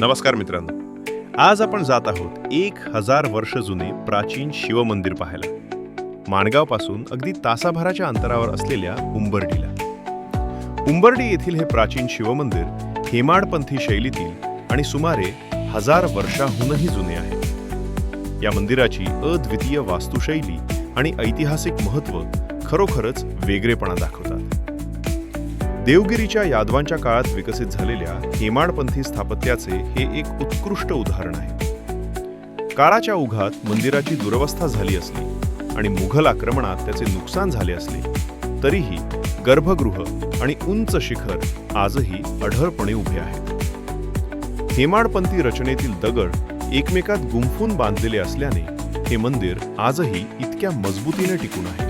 नमस्कार मित्रांनो. आज आपण जात आहोत एक हजार वर्ष जुने प्राचीन शिवमंदिर पाहायला. माणगावपासून अगदी तासाभराच्या अंतरावर असलेल्या उंबर्डीला. उंबर्डी येथील हे प्राचीन शिवमंदिर हेमाडपंथी शैलीतील आणि सुमारे हजार वर्षाहूनही जुने आहे. या मंदिराची अद्वितीय वास्तुशैली आणि ऐतिहासिक महत्त्व खरोखरच वेगळेपणा दाखवते. देवगिरीच्या यादवांच्या काळात विकसित झालेल्या हेमाडपंथी स्थापत्याचे हे एक उत्कृष्ट उदाहरण आहे. काळाच्या ओघात मंदिराची दुरवस्था झाली असली आणि मुघल आक्रमणात त्याचे नुकसान झाले असले तरीही गर्भगृह आणि उंच शिखर आजही अढळपणे उभे आहेत. हेमाडपंथी रचनेतील दगड एकमेकात गुंफून बांधलेले असल्याने हे मंदिर आजही इतक्या मजबूतीने टिकून आहे.